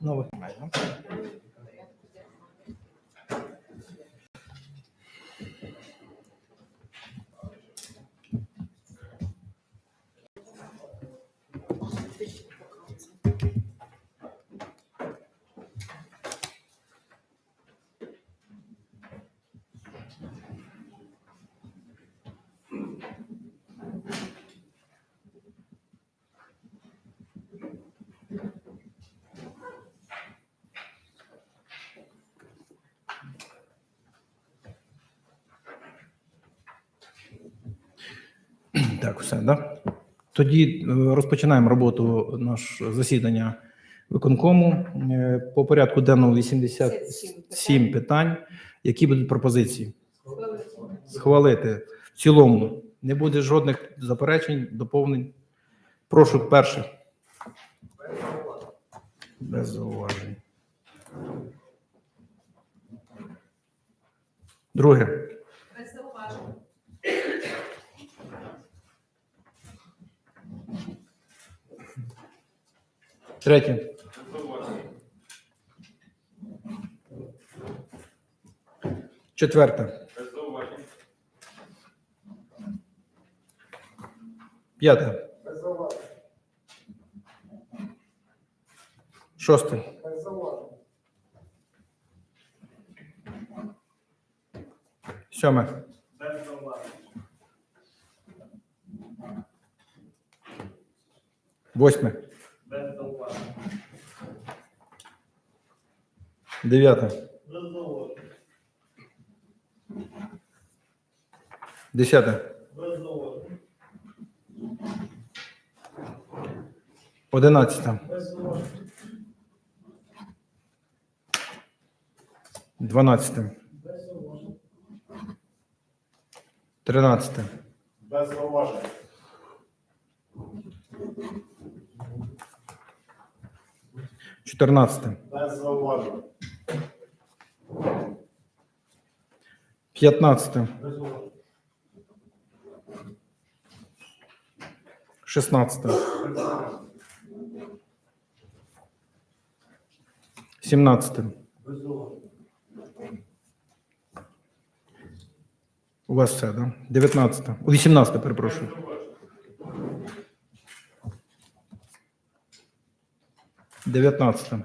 Нових Так, все, да? Тоді е, розпочинаємо роботу наш засідання виконкому. Е, По порядку денному 87 питань. Які будуть пропозиції? Схвалити в цілому. Не буде жодних заперечень, доповнень. Прошу перше. Без зауважень. Друге. Без зауважень. Третє. Четверте. П'яте. Шосте. Сьоме. Восьме. Дев'яте. Десяте. Одинадцяте. Дванадцяте. Тринадцяте. Без зауважень. Чотирнадцяте. Без зауважень. П'ятнадцяте. Без зауважень. Шістнадцяте. Сімнадцяте. Без зауважень. У вас все, да? 19. У 18, перепрошую. Дев'ятнадцяте.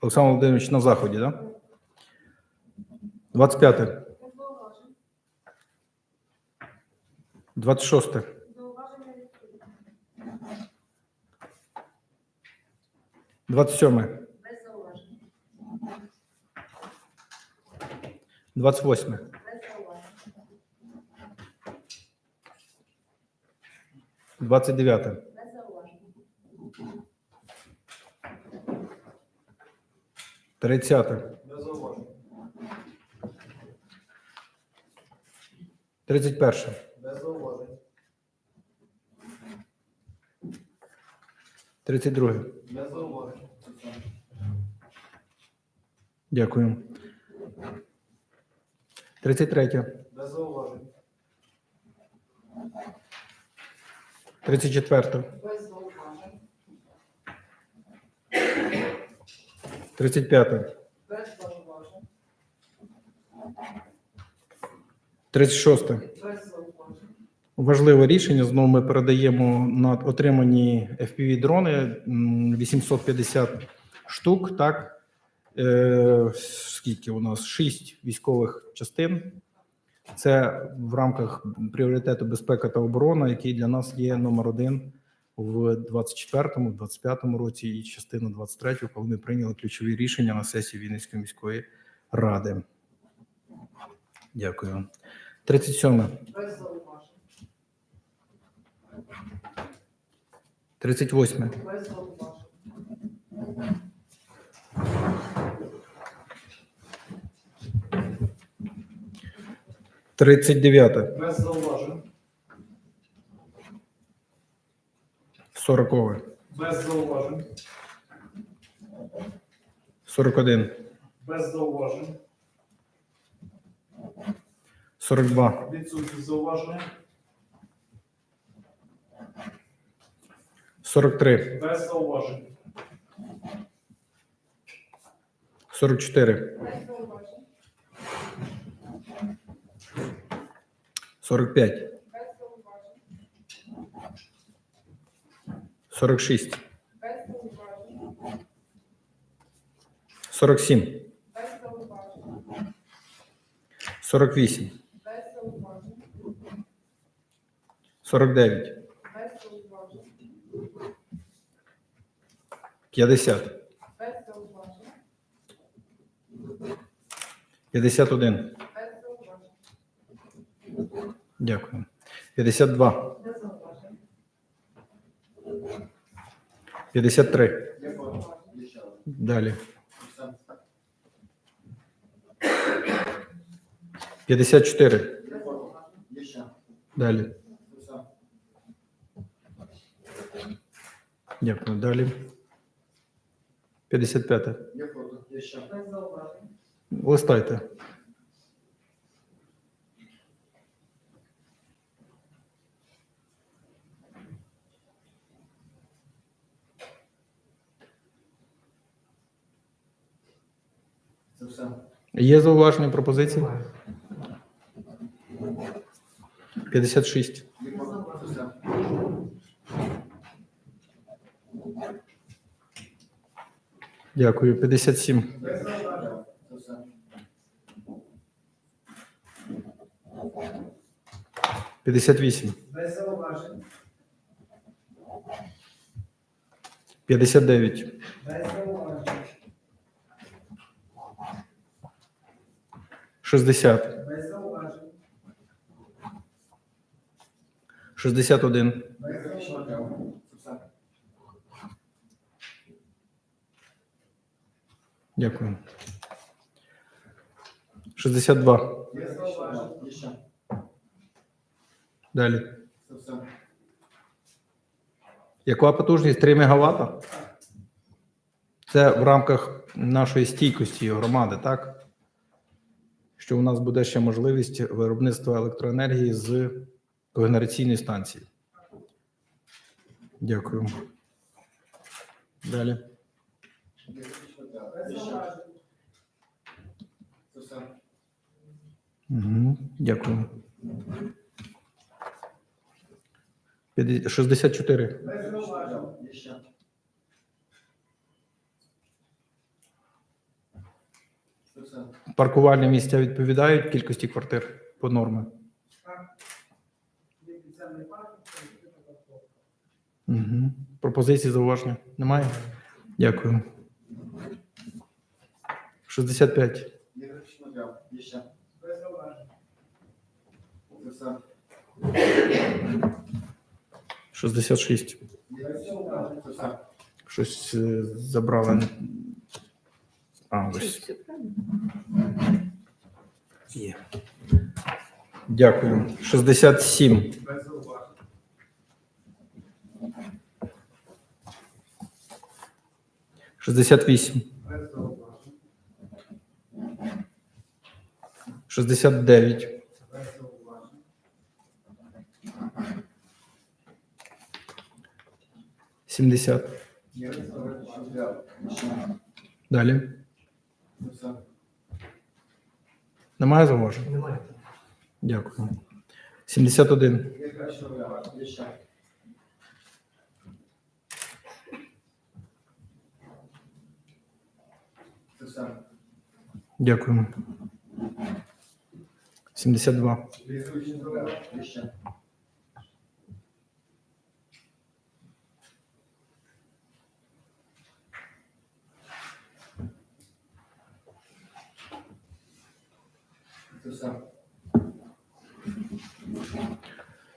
Олександр Володимирович на заході, да? Двадцять п'яте. Без зауважень. Двадцять шосте. Зауваження відсутні. Двадцять сьоме. Без зауважень. Двадцять восьме. Без зауважень. Двадцять дев'яте. 30. 31. Без зауважень. 32. Без зауважень. Дякую. 33. Без зауважень. 34. 35. 36. Важливе рішення. Знову ми передаємо на отримані fpv дрони 850 штук. Так, е, скільки у нас? 6 військових частин. Це в рамках пріоритету безпека та оборона, який для нас є номер один в 24-му, 25-му році і частину 23-го, коли ми прийняли ключові рішення на сесії Вінницької міської ради. Дякую. 37. Без зауважень. 38. Без зауважень. Тридцять дев'яте. Без зауважень. 40. Без зауважень. 41. Без зауважень. 42. Відсутні зауваження. 43. Без зауважень. 44. 45. 46. 47. 48. 49. 50. 51. Дякую. 52. 53. Далі. 54. Далі. Дякую. Далі. 55. Листайте. Це все. Є зауваження пропозиції? 56. Це все. Дякую. 57. Без зауважень. Це все. 58. Без зауважень. 59. Без зауважень. 60. Без зауважень. 61. Без зауважень. Це все. Дякую. 62. Без Далі. Яка потужність 3 МВт? Це в рамках нашої стійкості громади, так? Що у нас буде ще можливість виробництва електроенергії з когенераційної станції. Дякую. Далі. Угу. Дякую. П'яді- 64. Без зауважень. Ще. Це все. Паркувальні місця відповідають кількості квартир по нормі. Угу. Пропозиції зауваження немає? Дякую. 65. Ігор Шмаляв. Ще. Без зауважень. Це все. 66. Без зауважень. Це все. Щось е, забрали. А, ось. Є. Дякую. 67. Без. Шістдесят вісім. Шістдесят дев'ять. Сімдесят. Далі. Немає зауважень? Немає. Дякую. 71. Ігор Шмаляв. Ще. Це все. Дякую. 72. Ігор Шмаляв. Ще. Це все.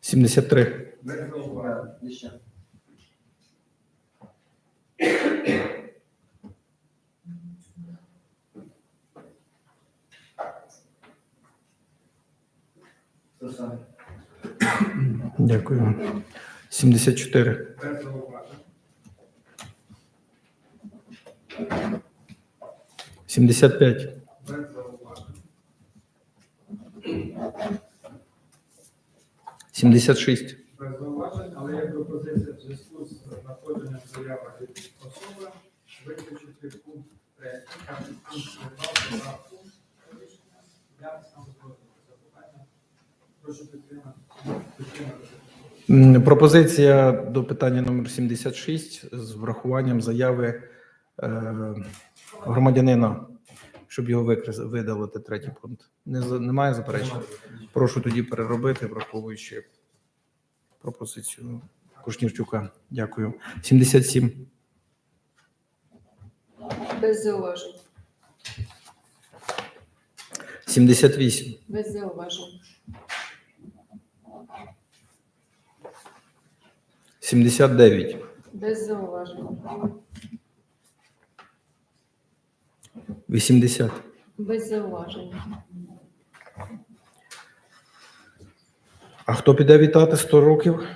73. Без зауважень. Ще. Те саме. Дякую. 74. Без зауважень. 75. Без зауважень. 76. Без зауважень, але є пропозиція в зв'язку з надходженням заяви від особи виключити пункт 3 та пункт 2 додатку рішення. Я сам. Прошу підтримати. Пропозиція до питання номер 76 з врахуванням заяви е, громадянина, щоб його викрес- видалити третій пункт. Не, немає заперечень? Прошу тоді переробити, враховуючи пропозицію Кушнірчука. Дякую. 77. Без зауважень. 78. Без зауважень. 79. Без зауважень. 80. Без зауважень. А хто піде вітати 100 років?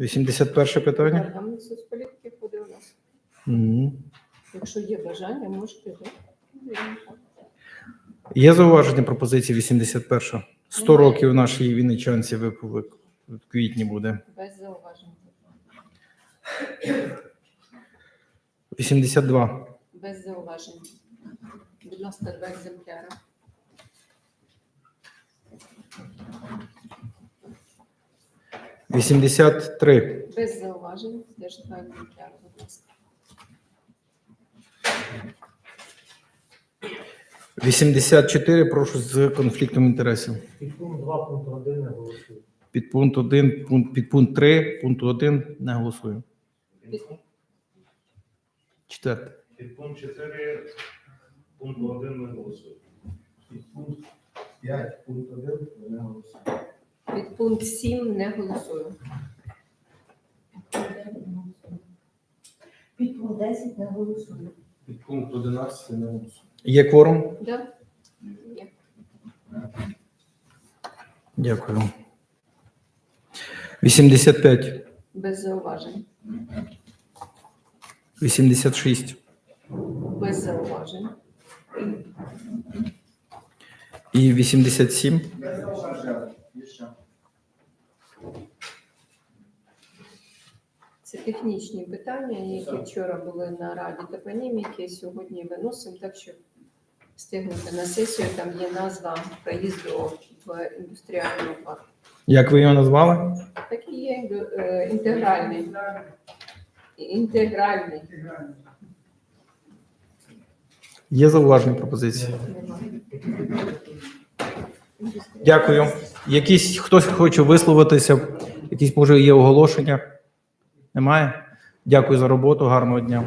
81 питання. Департамент соцполітики буде у нас. Мгм. Якщо є бажання, можете. да? Є зауваження пропозиції 81. 100 років нашій вінничанці в, в, квітні буде. Без зауважень. 82. Без зауважень. Будь ласка, два екземпляри. – 83. Без зауважень. Теж екземпляри, будь ласка. 84. Прошу з конфліктом інтересів. Підпункт 2 пункт 1 не голосує. Під пункт 1, пункт, під пункт 3, пункт 1 не голосую. Четверте. Підпункт 4, пункт 1 не голосує. Підпункт 5 пункт 1 не голосує. Під пункт 7 не голосую. Підпункт 10 не голосує. Під пункт 11 не голосує. Є кворум? Да? Є. Дякую. 85. Без зауважень. 86. Без зауважень. І 87. Без зауважень. Є ще. Це технічні питання, які вчора були на раді топоніміки, сьогодні виносимо, так що встигнути на сесію. Там є назва проїзду в індустріальну парк. Як ви його назвали? Так і є е, інтегральний. Інтегральний. Є зауваження пропозиції. Дякую. Якісь хтось хоче висловитися, якісь може є оголошення? Немає? Дякую за роботу, гарного дня.